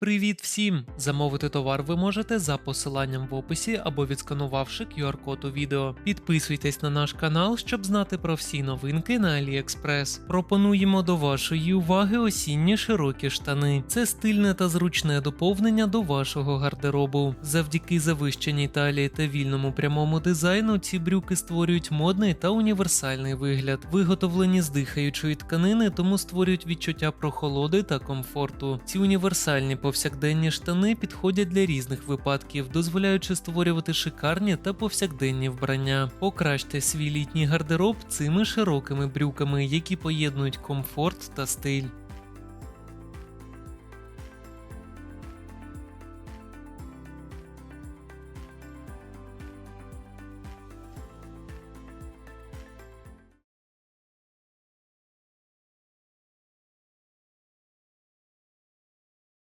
Привіт всім! Замовити товар ви можете за посиланням в описі або відсканувавши QR-код у відео. Підписуйтесь на наш канал, щоб знати про всі новинки на AliExpress. Пропонуємо до вашої уваги осінні широкі штани. Це стильне та зручне доповнення до вашого гардеробу. Завдяки завищеній талії та вільному прямому дизайну ці брюки створюють модний та універсальний вигляд. Виготовлені з дихаючої тканини, тому створюють відчуття прохолоди та комфорту. Ці універсальні повсякденні штани підходять для різних випадків, дозволяючи створювати шикарні та повсякденні вбрання. Покращте свій літній гардероб цими широкими брюками, які поєднують комфорт та стиль.